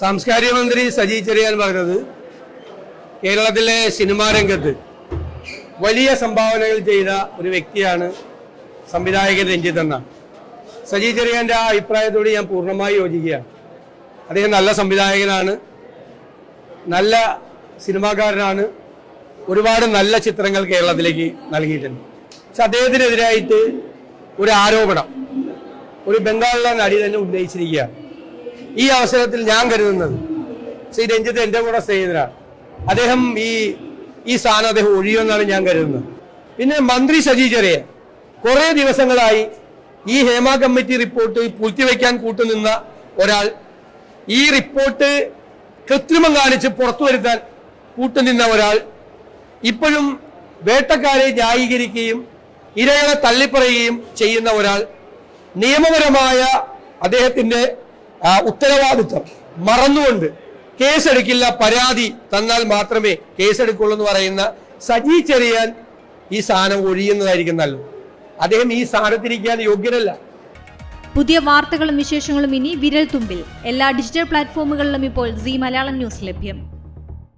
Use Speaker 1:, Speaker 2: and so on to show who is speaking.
Speaker 1: സാംസ്കാരിക മന്ത്രി സജി ചെറിയാൻ പറഞ്ഞത് കേരളത്തിലെ സിനിമാ രംഗത്ത് വലിയ സംഭാവനകൾ ചെയ്ത ഒരു വ്യക്തിയാണ് സംവിധായകൻ രഞ്ജിത്ത് എന്ന സജി ചെറിയാന്റെ ആ അഭിപ്രായത്തോട് ഞാൻ പൂർണമായി യോജിക്കുകയാണ്. അദ്ദേഹം നല്ല സംവിധായകനാണ് നല്ല സിനിമാക്കാരനാണ് ഒരുപാട് നല്ല ചിത്രങ്ങൾ കേരളത്തിലേക്ക് നൽകിയിട്ടുണ്ട്. പക്ഷെ അദ്ദേഹത്തിനെതിരായിട്ട് ഒരു ആരോപണം ഒരു ബംഗാളിലെ നടി തന്നെ ഉന്നയിച്ചിരിക്കുകയാണ്. ഈ അവസരത്തിൽ ഞാൻ കരുതുന്നത്. ശ്രീ രഞ്ജിത്ത് എന്റെ കൂടെ സ്നേഹിതനാണ് അദ്ദേഹം ഈ ഈ സ്ഥാനം അദ്ദേഹം ഒഴിയുമെന്നാണ് ഞാൻ കരുതുന്നത്. പിന്നെ മന്ത്രി സജി ചെറിയ കുറേ ദിവസങ്ങളായി ഈ ഹേമ കമ്മിറ്റി റിപ്പോർട്ട് പൂഴ്ത്തിവെക്കാൻ കൂട്ടുനിന്ന ഒരാൾ ഈ റിപ്പോർട്ട് കൃത്രിമം കാണിച്ച് പുറത്തു വരുത്താൻ കൂട്ടുനിന്ന ഒരാൾ ഇപ്പോഴും വേട്ടക്കാരെ ന്യായീകരിക്കുകയും ഇരകളെ തള്ളിപ്പറയുകയും ചെയ്യുന്ന ഒരാൾ. നിയമപരമായ അദ്ദേഹത്തിന്റെ ആ, ഉത്തരവാദിത്വം. മറന്നുകൊണ്ട് കേസെടുക്കില്ല പരാതി തന്നാൽ മാത്രമേ കേസെടുക്കുള്ളൂ എന്ന് പറയുന്ന സജി ചെറിയാൻ ഈ സ്ഥാനം ഒഴിയുന്നതായിരിക്കും നല്ലത്. അദ്ദേഹം ഈ സ്ഥാനത്തിരിക്കാൻ യോഗ്യനല്ല.
Speaker 2: പുതിയ വാർത്തകളും വിശേഷങ്ങളും ഇനി വിരൽ തുമ്പിൽ എല്ലാ ഡിജിറ്റൽ പ്ലാറ്റ്ഫോമുകളിലും ഇപ്പോൾ സി മലയാളം ന്യൂസ് ലഭ്യം.